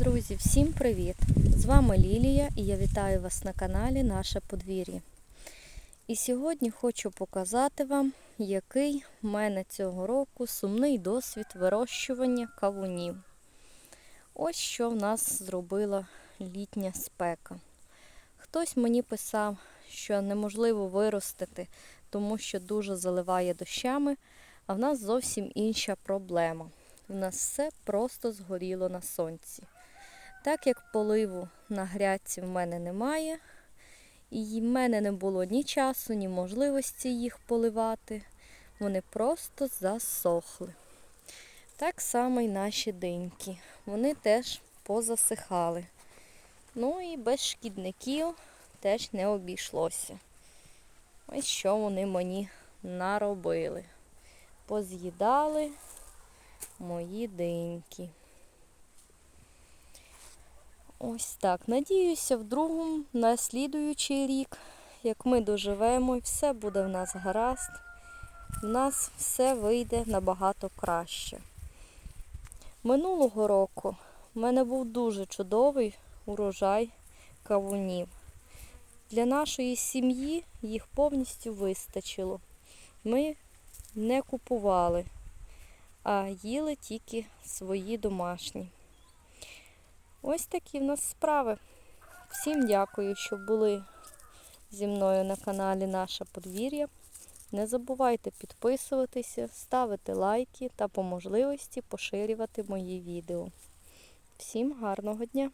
Друзі, всім привіт! З вами Лілія і я вітаю вас на каналі Наше подвір'я. І сьогодні хочу показати вам, який в мене цього року сумний досвід вирощування кавунів. Ось що в нас зробила літня спека. Хтось мені писав, що неможливо виростити, тому що дуже заливає дощами, а в нас зовсім інша проблема. У нас все просто згоріло на сонці. Так як поливу на грядці в мене немає, і в мене не було ні часу, ні можливості їх поливати, вони просто засохли. Так само й наші диньки. Вони теж позасихали. Ну і без шкідників теж не обійшлося. Ось що вони мені наробили. Поз'їдали мої диньки. Ось так. Надіюся, в другому, на слідуючий рік, як ми доживемо і все буде в нас гаразд, в нас все вийде набагато краще. Минулого року в мене був дуже чудовий урожай кавунів. Для нашої сім'ї їх повністю вистачило. Ми не купували, а їли тільки свої домашні. Ось такі в нас справи. Всім дякую, що були зі мною на каналі Наше подвір'я. Не забувайте підписуватися, ставити лайки та по можливості поширювати мої відео. Всім гарного дня!